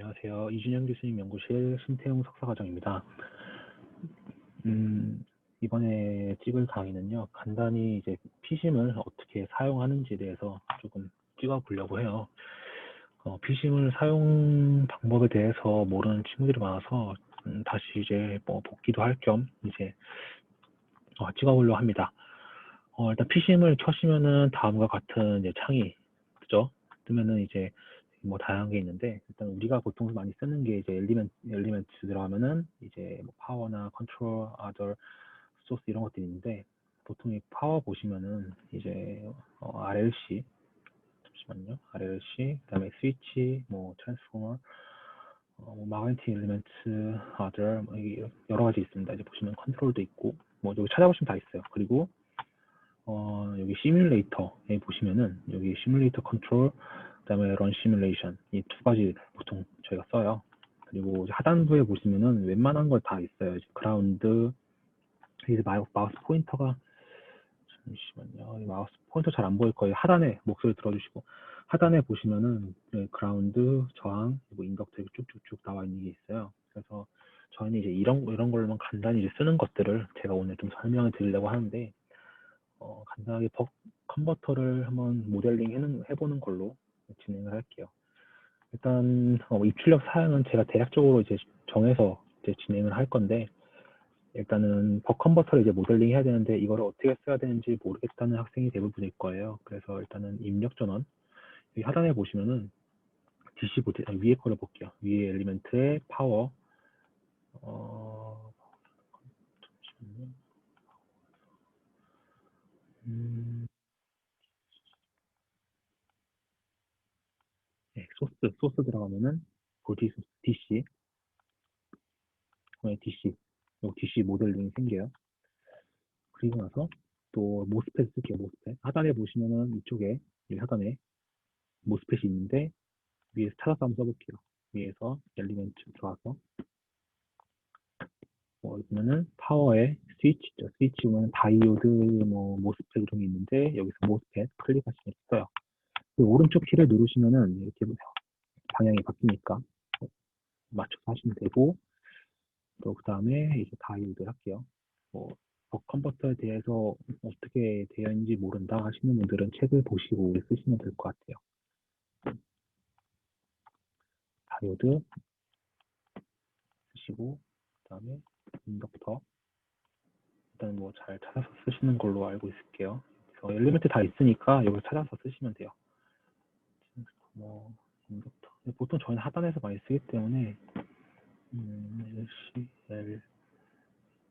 안녕하세요. 이준영 교수님 연구실 신태용 석사과정입니다. 음, 이번에 찍을 강의는요, 간단히 이제 피심을 어떻게 사용하는지에 대해서 조금 찍어보려고 해요. 어, 피심을 사용 방법에 대해서 모르는 친구들이 많아서 음, 다시 이제 뭐 복기도 할 겸 이제 어, 찍어보려고 합니다. 어, 일단 피심을 켜시면은 다음과 같은 이제 창이 그죠? 뜨면은 이제 뭐 다양한 게 있는데 일단 우리가 보통 많이 쓰는 게 이제 엘리멘트 엘리멘트 들어가면은 이제 뭐 파워나 컨트롤, 아더 소스 이런 것들이 있는데 보통 이 파워 보시면은 이제 어, RLC 잠시만요. RLC 그다음에 스위치 뭐 트랜스포머 어, 뭐 마그네틱 엘리멘트 아더 뭐 여러 가지 있습니다. 이제 보시면 컨트롤도 있고 뭐 여기 찾아보시면 다 있어요. 그리고 어, 여기 시뮬레이터에 보시면은 여기 시뮬레이터 컨트롤 그다음에 런 시뮬레이션 이 두 가지 보통 저희가 써요. 그리고 하단부에 보시면은 웬만한 걸 다 있어요. 그라운드 이제 마우, 마우스 포인터가 잠시만요. 이 마우스 포인터 잘 안 보일 거예요. 하단에 목소리 들어주시고 하단에 보시면은 네, 그라운드 저항 그리고 인덕터 쭉쭉쭉 나와 있는 게 있어요. 그래서 저희는 이제 이런 이런 걸로만 간단히 이제 쓰는 것들을 제가 오늘 좀 설명을 드리려고 하는데 어, 간단하게 벅 컨버터를 한번 모델링 해보는 걸로 진행을 할게요. 일단 어, 입출력 사양은 제가 대략적으로 이제 정해서 이제 진행을 할 건데 일단은 벅 컨버터를 이제 모델링 해야 되는데 이거를 어떻게 써야 되는지 모르겠다는 학생이 대부분일 거예요. 그래서 일단은 입력 전원 하단에 보시면은 DC 보드 아, 위에 거를 볼게요. 위에 엘리멘트의 파워 어. 음, 소스, 소스 들어가면은 보디 소스 DC, 네, DC, 요 DC 모델링이 생겨요. 그리고 나서 또 모스펫 쓸게요, 모스펫. 하단에 보시면은 이쪽에, 여기 하단에 모스펫이 있는데 위에서 찾아서 한번 써볼게요. 위에서 엘리멘트 들어와서 뭐 보면은 파워에 스위치 있죠. 스위치 보면 다이오드 뭐 모스펫 이런 게 있는데 여기서 모스펫 클릭하시면 떠요. 그 오른쪽 키를 누르시면은 이렇게 보세요. 방향이 바뀌니까 맞춰서 하시면 되고 또 그 다음에 이제 다이오드 할게요. 뭐벅 컨버터에 대해서 어떻게 되어 있는지 모른다 하시는 분들은 책을 보시고 쓰시면 될 것 같아요. 다이오드 쓰시고 그 다음에 인덕터 일단 뭐 잘 찾아서 쓰시는 걸로 알고 있을게요. 엘리멘트 다 있으니까 여기 찾아서 쓰시면 돼요. 뭐 보통 저희는 하단에서 많이 쓰기 때문에 음, LCL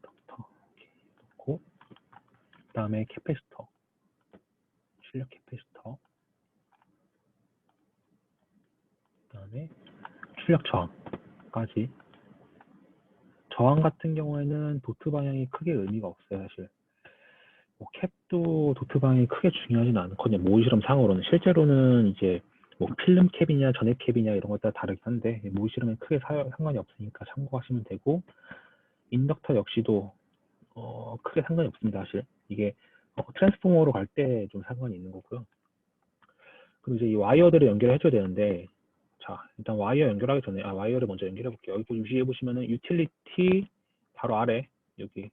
덕터 넣고 그 다음에 캐패시터 출력 캐패시터 그 다음에 출력 저항까지. 저항 같은 경우에는 도트 방향이 크게 의미가 없어요 사실. 뭐 캡도 도트 방향이 크게 중요하지는 않거든요. 모의 실험 상으로는. 실제로는 이제 뭐 필름 캡이냐 전액 캡이냐 이런 것에 따라 다르긴 한데 모의 실험에 크게 사- 상관이 없으니까 참고하시면 되고 인덕터 역시도 어, 크게 상관이 없습니다 사실. 이게 어, 트랜스포머로 갈 때 좀 상관이 있는 거고요. 그리고 이제 이 와이어들을 연결해 줘야 되는데 자 일단 와이어 연결하기 전에 아 와이어를 먼저 연결해 볼게요. 여기 보- 위에 보시면은 유틸리티 바로 아래 여기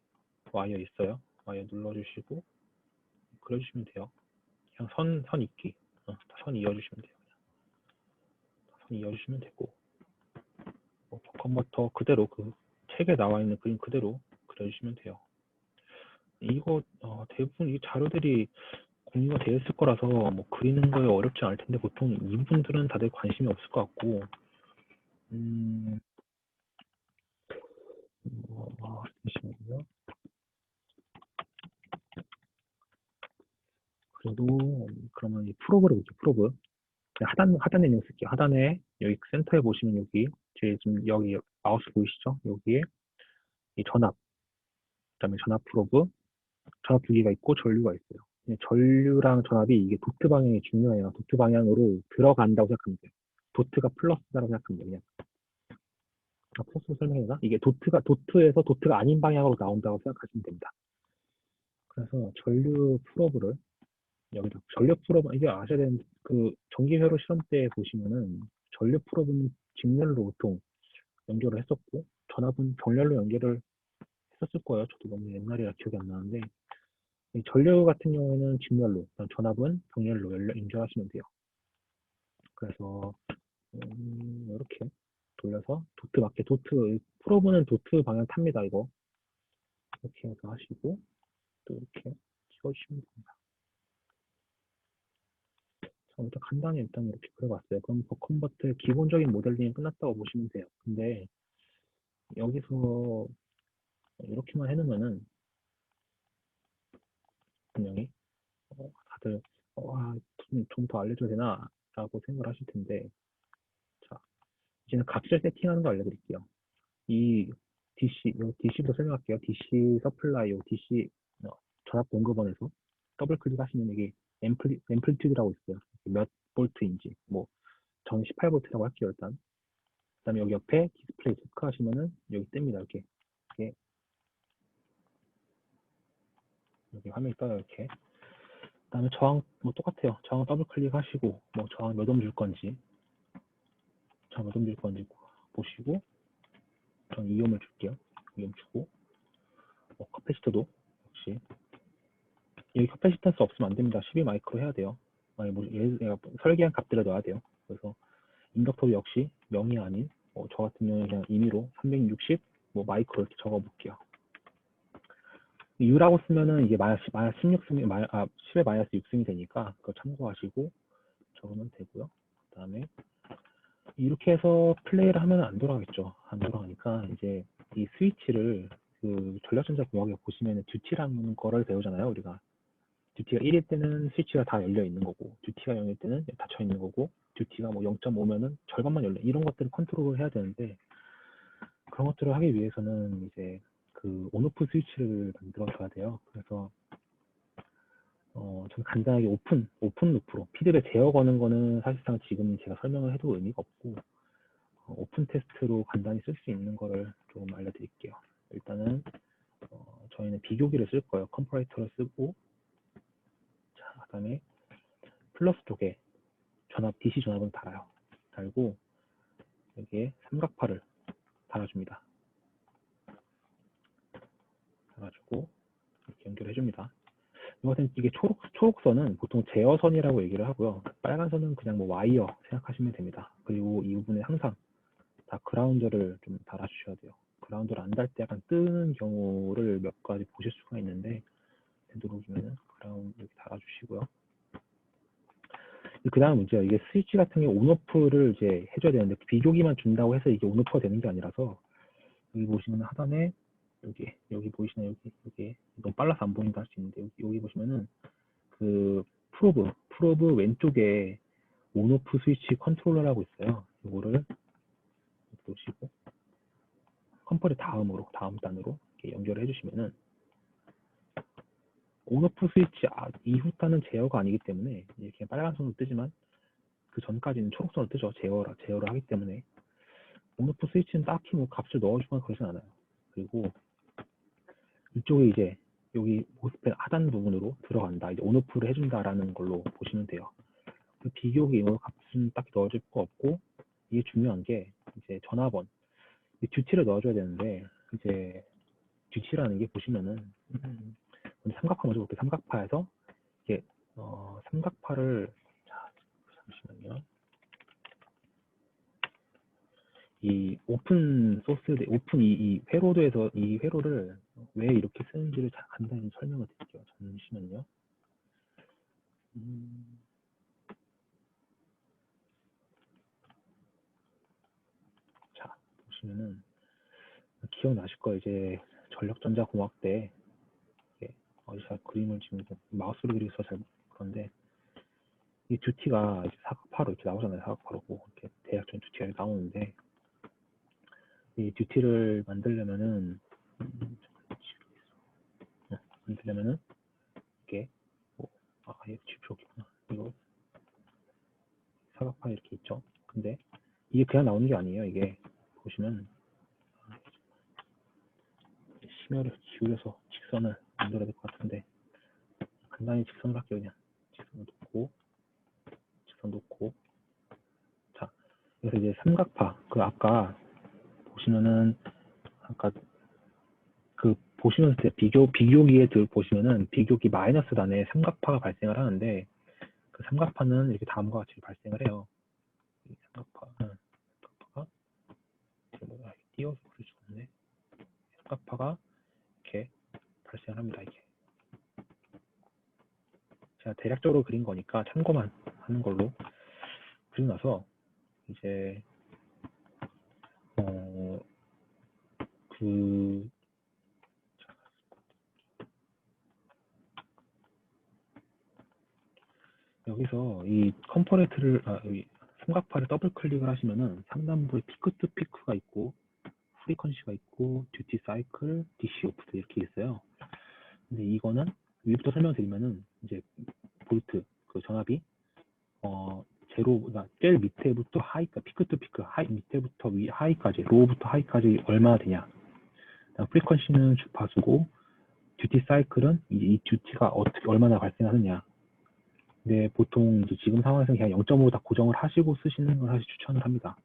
와이어 있어요. 와이어 눌러주시고 그려주시면 돼요. 그냥 선, 선 있기. 어, 선 이어주시면 돼요 선 이어주시면 되고 뭐, 컨버터 그대로 그 책에 나와 있는 그림 그대로 그려주시면 돼요 이거 어, 대부분 이 자료들이 공유가 되어 있을 거라서 뭐 그리는 거에 어렵지 않을 텐데 보통 이분들은 다들 관심이 없을 것 같고 음, 어, 잠시만요. 그래도 그러면 이. 프로브 그냥 하단 하단에 거 쓸게요. 하단에 여기 센터에 보시면 여기 제 지금 여기 마우스 보이시죠? 여기에 이 전압 그다음에 전압 프로브 전압 두 개가 있고 전류가 있어요. 네, 전류랑 전압이 이게 도트 방향이 중요해요. 도트 방향으로 들어간다고 생각하면 돼요. 도트가 플러스다라고 생각하면 돼요. 아, 플러스 설명해나? 이게 도트가 도트에서 도트가 아닌 방향으로 나온다고 생각하시면 됩니다. 그래서 전류 프로브를 여기다 전력 프로브 이게 아셔야 되는 그 전기 회로 실험 때 보시면은 전력 프로브는 직렬로 보통 연결을 했었고 전압은 병렬로 연결을 했었을 거예요. 저도 너무 옛날이라 기억이 안 나는데 이 전류 같은 경우에는 직렬로, 전압은 병렬로 연결, 연결하시면 돼요. 그래서 음, 이렇게 돌려서 도트 맞게 도트 프로브는 도트 방향 탑니다. 이거 이렇게 해서 하시고 또 이렇게 찍어주시면 됩니다. 자, 일단 간단히 일단 이렇게 그려봤어요. 그럼 버컨버트의 기본적인 모델링이 끝났다고 보시면 돼요. 근데 여기서 이렇게만 해놓으면은 분명히 어, 다들 어, 아, 좀더 알려줘야 되나 라고 생각을 하실 텐데 자 이제는 값을 세팅하는 거 알려드릴게요. 이 DC, 요 DC부터 설명할게요. DC 서플라이, 요 DC 어, 전압 공급원에서 더블 클릭하시면 여기 앰플리, 앰플리튜드라고 있어요. 몇 볼트인지 뭐전 18볼트라고 할게요 일단. 그 다음에 여기 옆에 디스플레이 체크하시면은 여기 뜹니다 이렇게 이렇게 여기 화면이 떠요 이렇게. 그 다음에 저항 뭐 똑같아요. 저항 더블 클릭하시고 뭐 저항 몇 옴 줄 건지 저항 몇 옴 줄 건지 보시고 전 2옴을 줄게요. 2옴 주고 뭐 커패시터도 역시 여기 커패시턴스 없으면 안 됩니다. 12 마이크로 해야 돼요. 아니 뭐 내가 설계한 값들을 넣어야 돼요. 그래서 인덕터도 역시 0이 아닌 뭐 저 같은 경우는 그냥 임의로 360 뭐 마이크로 이렇게 적어 볼게요. U라고 쓰면은 이게 마이너스, 마이너스 16승이, 마이, 아, 10에 마이너스 6승이 되니까 그거 참고하시고 적으면 되고요. 그 다음에 이렇게 해서 플레이를 하면 안 돌아가겠죠. 안 돌아가니까 이제 이 스위치를 그 전력전자 공학에 보시면은 듀티라는 거를 배우잖아요. 우리가 듀티가 1일 때는 스위치가 다 열려 있는 거고 듀티가 0일 때는 닫혀 있는 거고 듀티가 뭐 0.5면은 절반만 열려 이런 것들을 컨트롤을 해야 되는데 그런 것들을 하기 위해서는 이제 그 온오프 스위치를 만들어 줘야 돼요. 그래서 어, 좀 간단하게 오픈, 오픈 루프로 피드백 제어 거는 거는 사실상 지금 제가 설명을 해도 의미가 없고 어, 오픈 테스트로 간단히 쓸 수 있는 거를 조금 알려드릴게요. 일단은 어, 저희는 비교기를 쓸 거예요. 컴퍼레이터를 쓰고 다음에 플러스 쪽에 전압 DC 전압은 달아요. 달고 여기에 삼각파를 달아줍니다. 해가지고 이렇게 연결해 줍니다. 이것은 이게 초록 초록선은 보통 제어선이라고 얘기를 하고요. 빨간 선은 그냥 뭐 와이어 생각하시면 됩니다. 그리고 이 부분에 항상 다 그라운드를 좀 달아주셔야 돼요. 그라운드를 안 달 때 약간 뜨는 경우를 몇 가지 보실 수가 있는데 되도록이면은 그라운드 이렇게 달아주시고요. 그 다음 문제가 이게 스위치 같은 게 온오프를 이제 해줘야 되는데 비교기만 준다고 해서 이게 온오프가 되는 게 아니라서 여기 보시면 하단에 여기 여기 보이시나요? 여기 여기 너무 빨라서 안 보인다 할 수 있는데 여기, 여기 보시면은 그 프로브 프로브 왼쪽에 온오프 스위치 컨트롤러라고 있어요. 이거를 놓으시고 컴퍼리 다음으로 다음 단으로 연결을 해주시면은 온오프 스위치 아, 이후 단은 제어가 아니기 때문에 이렇게 빨간 선으로 뜨지만 그 전까지는 초록선으로 뜨죠. 제어라 제어를 하기 때문에 온오프 스위치는 딱히 뭐 값을 넣어주거나 그러진 않아요. 그리고 이쪽에 이제 여기 모스펫 하단 부분으로 들어간다. 이제 온오프를 해준다라는 걸로 보시면 돼요. 그 비교기 이 값은 딱히 넣어줄 거 없고 이게 중요한 게 이제 전화번 이 듀티를 넣어줘야 되는데 이제 듀티라는 게 보시면은 음, 삼각파 먼저 볼게요. 삼각파에서 이게 어, 삼각파를 자 잠시만요. 이 오픈 소스, 오픈 이, 이 회로도에서 이 회로를 왜 이렇게 쓰는지를 자- 간단히 설명을 드릴게요. 잠시만요. 음, 자, 보시면은 기억나실 거예요. 이제 전력전자 공학 때 어디서 그림을 지금 마우스로 그려서 잘 그런데 이 듀티가 사각파로 이렇게 나오잖아요. 사각파로 뭐 이렇게 대략적인 듀티가 이렇게 나오는데 이 듀티를 만들려면은 음, 어, 만들려면은 이게 뭐, 아, 얘 지표기구나. 이거 사각파 이렇게 있죠. 근데 이게 그냥 나오는 게 아니에요. 이게 보시면 아, 심혈을 기울여서 직선을 만들어야 될 것 같은데 간단히 직선을 할게요. 그냥 직선을 놓고 직선 놓고 자 그래서 이제 삼각파 그 아까 보시면은 아까 그 보시면 때 비교 비교기에 들 보시면은 비교기 마이너스 단에 삼각파가 발생을 하는데 그 삼각파는 이렇게 다음과 같이 발생을 해요. 이 삼각파 응, 삼각파가 띄워서 그릴 수가 없네. 삼각파가 발생을 합니다. 이게 제가 대략적으로 그린 거니까 참고만 하는 걸로 그리고 나서 이제 어, 그, 여기서 이 컴포네트를, 아, 이 삼각파를 더블 클릭을 하시면은 상단부에 피크 투 피크가 있고, 프리퀀시가 있고, 듀티 사이클, DC 오프도 이렇게 있어요. 근데 이거는 위부터 설명드리면은 이제 볼트, 그 전압이, 어, 제로, 그러니까 제일 밑에부터 하이까 피크 투 피크, 하이 밑에부터 위 하이까지, 로우부터 하이까지 얼마나 되냐. 프리퀀시는 주파수고, 듀티 사이클은 이, 이 듀티가 어떻게 얼마나 발생하느냐. 근데 보통 이제 지금 상황에서는 그냥 0.5다 고정을 하시고 쓰시는 걸 사실 추천을 합니다.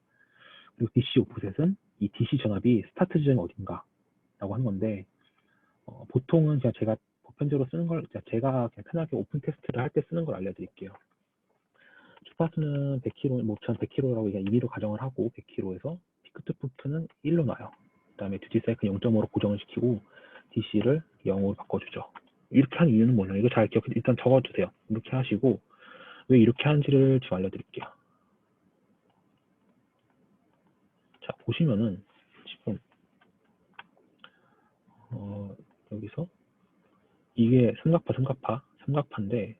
그리고 DC 오프셋은 이 DC 전압이 스타트 지점이 어딘가 라고 하는 건데 어, 보통은 그냥 제가 보편적으로 쓰는 걸 제가 그냥 편하게 오픈 테스트를 할 때 쓰는 걸 알려드릴게요. 주파수는 100km, 뭐, 전 100km라고 그냥 임의로 가정을 하고 100km에서 피크 투 피크는 1로 놔요. 그 다음에 듀티 사이클 0.5로 고정을 시키고 DC를 0으로 바꿔주죠. 이렇게 하는 이유는 뭐냐? 이거 잘 기억, 일단 적어주세요. 이렇게 하시고, 왜 이렇게 하는지를 지금 알려드릴게요. 자, 보시면은, 지금, 어, 여기서, 이게 삼각파, 삼각파, 삼각파인데,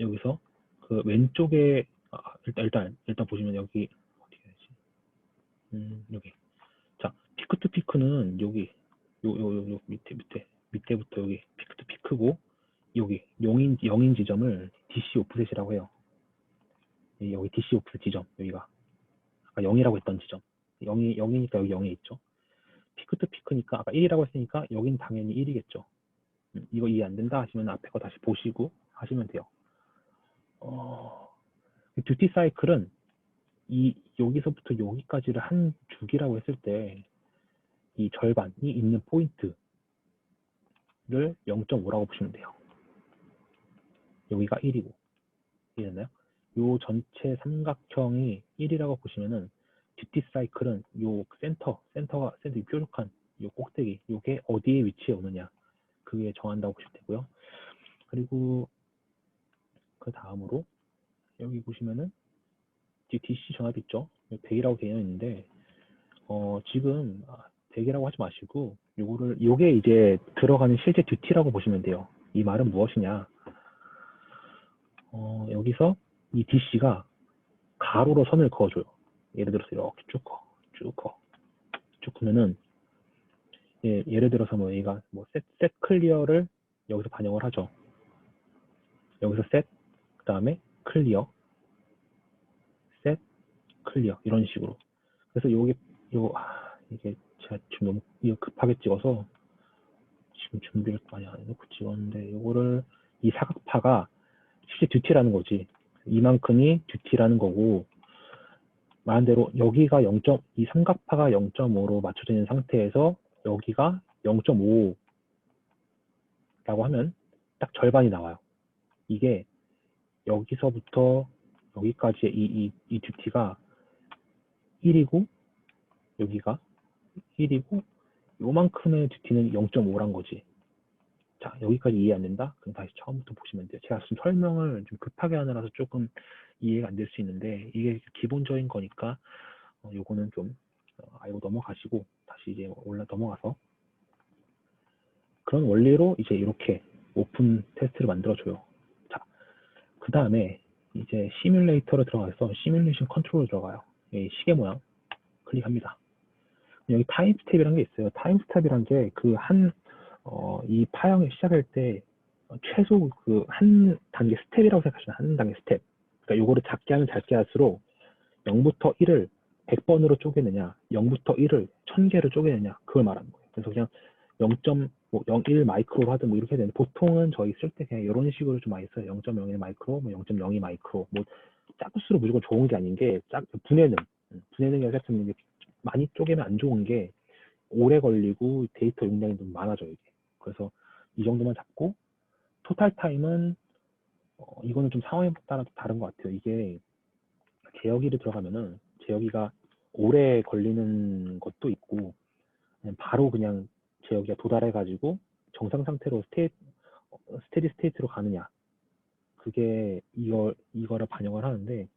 여기서, 그 왼쪽에, 아, 일단, 일단, 일단 보시면 여기, 어디 해야지? 음, 여기. 자, 피크 투 피크는 여기, 요, 요, 요, 요 밑에, 밑에, 밑에부터 여기 피크 투 피크고 여기 영인 영인 지점을 DC 오프셋이라고 해요. 이 여기 DC 오프셋 지점 여기가 아까 0이라고 했던 지점 0이 0이니까 여기 0이 있죠. 피크 투 피크니까 아까 1이라고 했으니까 여긴 당연히 1이겠죠. 음, 이거 이해 안 된다 하시면 앞에 거 다시 보시고 하시면 돼요. 어, 듀티 사이클은 이 여기서부터 여기까지를 한 주기라고 했을 때 이 절반이 있는 포인트 를 0.5라고 보시면 돼요. 여기가 1이고 이해됐나요? 요 전체 삼각형이 1이라고 보시면은 듀티 사이클은 요 센터, 센터가 센터 이 뾰족한 요 꼭대기 요게 어디에 위치해 오느냐 그게 정한다고 보시면 되고요. 그리고 그 다음으로 여기 보시면은 DC 전압 있죠? 100이라고 되어 있는데 어 지금 100이라고 하지 마시고 요거를 요게 이제 들어가는 실제 듀티라고 보시면 돼요. 이 말은 무엇이냐? 어, 여기서 이 DC가 가로로 선을 그어줘요. 예를 들어서 이렇게 쭉 커, 쭉 커, 쭉 크면은 예, 예를 들어서 뭐 얘가 뭐셋 셋 클리어를 여기서 반영을 하죠. 여기서 셋 그 다음에 클리어, 셋 클리어 이런 식으로. 그래서 요게 요 아, 이게 제가 지금 너무 이거 급하게 찍어서 지금 준비를 많이 안 해놓고 찍었는데 이거를 이 사각파가 실제 듀티라는 거지 이만큼이 듀티라는 거고 말한 대로 여기가 0. 이 삼각파가 0.5로 맞춰져 있는 상태에서 여기가 0.5라고 하면 딱 절반이 나와요. 이게 여기서부터 여기까지의 이, 이, 이 듀티가 1이고 여기가 1이고 요만큼의 듀티는 0.5란 거지. 자 여기까지 이해 안 된다? 그럼 다시 처음부터 보시면 돼요. 제가 지금 설명을 좀 급하게 하느라서 조금 이해가 안 될 수 있는데 이게 기본적인 거니까 어, 요거는 좀 어, 알고 넘어가시고 다시 이제 올라 넘어가서 그런 원리로 이제 이렇게 오픈 테스트를 만들어줘요. 자, 그 다음에 이제 시뮬레이터로 들어가서 시뮬레이션 컨트롤로 들어가요. 이 시계 모양 클릭합니다. 여기 타임 스텝이라는 게 있어요. 타임 스텝이란 게그 한, 어, 이 파형을 시작할 때 최소 그 한 단계 스텝이라고 생각하시면 한 단계 스텝. 그러니까 요거를 작게 하면 작게 할수록 0부터 1을 100번으로 쪼개느냐, 0부터 1을 1000개로 쪼개느냐, 그걸 말하는 거예요. 그래서 그냥 0.01 마이크로 하든 뭐 이렇게 되는데 보통은 저희 쓸 때 그냥 이런 식으로 좀 많이 써요. 0.01 마이크로, 뭐 0.02 마이크로, 뭐 작을수록 무조건 좋은 게 아닌 게 작, 분해는 결사점이 이제 많이 쪼개면 안 좋은 게 오래 걸리고 데이터 용량이 좀 많아져요 이게. 그래서 이 정도만 잡고 토탈 타임은 어, 이거는 좀 상황에 따라 다른 것 같아요. 이게 제어기를 들어가면은 제어기가 오래 걸리는 것도 있고 그냥 바로 그냥 제어기가 도달해 가지고 정상 상태로 스테이 어, 스테디 스테이트로 가느냐 그게 이거 이거를 반영을 하는데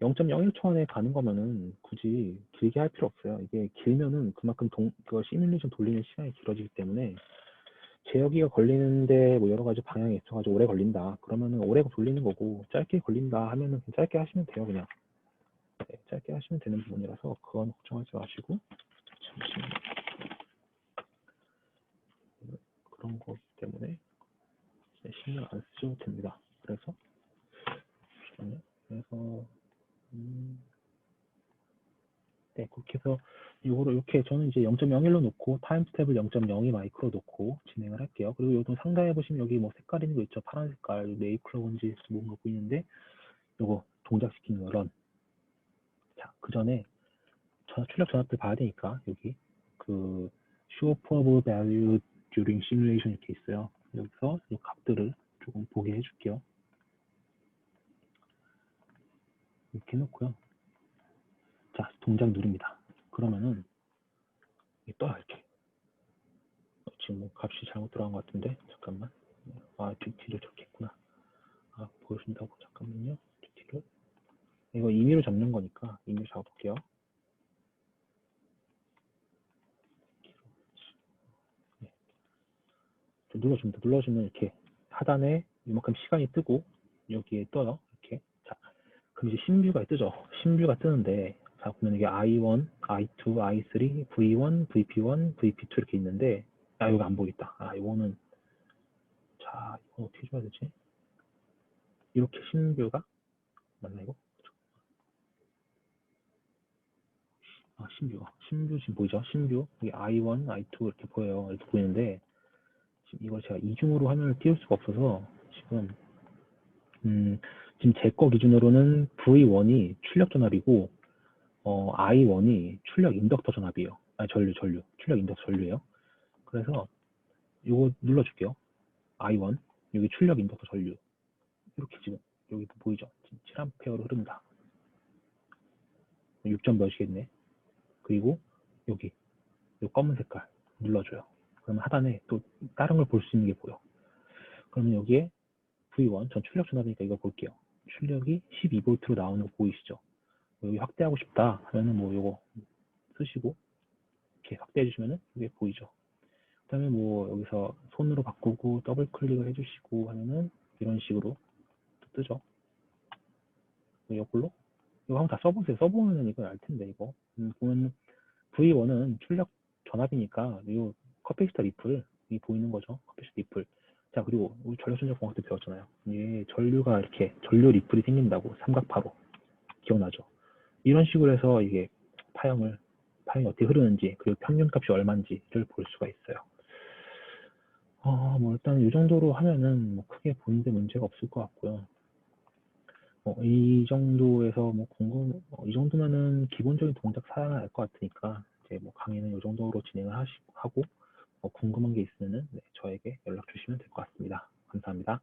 0.01초 안에 가는 거면은 굳이 길게 할 필요 없어요. 이게 길면은 그만큼 동, 그 시뮬레이션 돌리는 시간이 길어지기 때문에 제어기가 걸리는데 뭐 여러 가지 방향이 있어가지고 오래 걸린다. 그러면은 오래 돌리는 거고 짧게 걸린다 하면은 짧게 하시면 돼요. 그냥 네, 짧게 하시면 되는 부분이라서 그건 걱정하지 마시고 잠시만요. 그런 거 때문에 네, 신경 안 쓰셔도 됩니다. 그래서 잠시만요. 그래서 음, 네 그렇게 해서 이거로 이렇게 저는 이제 0.01로 놓고 타임 스텝을 0.02 마이크로 놓고 진행을 할게요. 그리고 요거 상단에 보시면 여기 뭐 색깔 있는 거 있죠. 파란 색깔 네이클로인지 뭔가 보이는데 요거 동작시키는 거 런. 자, 그 전에 전- 출력 전압들 봐야 되니까 여기 그 show probe value during 이렇게 있어요. 여기서 이 값들을 조금 보게 해줄게요. 이렇게 놓고요. 자, 동작 누릅니다. 그러면은 떠요 이렇게. 어, 지금 뭐 값이 잘못 들어간 것 같은데 잠깐만. 아, 저렇게 했구나. 아, 보여준다고 잠깐만요. 듀티를. 이거 임의로 잡는 거니까 임의로 잡아볼게요. 네. 좀 눌러줍니다. 눌러주면 이렇게 하단에 이만큼 시간이 뜨고 여기에 떠요. 이렇게. 자, 그럼 이제 신뷰가 뜨죠. 신뷰가 뜨는데 자 보면 이게 I1, I2, I3, V1, VP1, VP2 이렇게 있는데 아 여기 안 보이겠다. 아 이거는 자 이거 어떻게 줘야 되지? 이렇게 신뷰가 맞나 이거? 아 신뷰 신뷰 지금 보이죠? 신뷰 여기 I1, I2 이렇게 보여요. 이렇게 보이는데 지금 이걸 제가 이중으로 화면을 띄울 수가 없어서 지금 음 지금 제 거 기준으로는 V1이 출력 전압이고 어, I1이 출력 인덕터 전압이에요. 아니, 전류, 전류. 출력 인덕터 전류예요. 그래서 요거 눌러줄게요. I1. 여기 출력 인덕터 전류. 이렇게 지금 여기 보이죠? 지금 7A로 흐른다. 6점 몇이겠네. 그리고 여기 요 검은 색깔 눌러줘요. 그러면 하단에 또 다른 걸 볼 수 있는 게 보여. 그러면 여기에 V1, 전 출력 전압이니까 이거 볼게요. 출력이 12V로 나오는 거 보이시죠? 여기 확대하고 싶다 하면은 뭐 요거 쓰시고 이렇게 확대해 주시면은 이게 보이죠. 그 다음에 뭐 여기서 손으로 바꾸고 더블 클릭을 해주시고 하면은 이런 식으로 또 뜨죠. 이걸로 이거 한번 다 써보세요. 써보면은 이거 알 텐데 이거 음, 보면 V1은 출력 전압이니까 이 커피스터 리플이 보이는 거죠. 커피스터 리플. 자 그리고 우리 전력전자 공학 때 배웠잖아요. 이게 전류가 이렇게 전류 리플이 생긴다고 삼각파로 기억나죠? 이런 식으로 해서 이게 파형을 파형이 어떻게 흐르는지 그리고 평균값이 얼마인지를 볼 수가 있어요. 어, 뭐 일단 이 정도로 하면은 뭐 크게 보는데 문제가 없을 것 같고요. 어, 이 정도에서 뭐 궁금, 어, 이 정도면은 기본적인 동작 사양을 알 것 같으니까 이제 뭐 강의는 이 정도로 진행을 하시, 하고 뭐 궁금한 게 있으면은 네, 저에게 연락 주시면 될 것 같습니다. 감사합니다.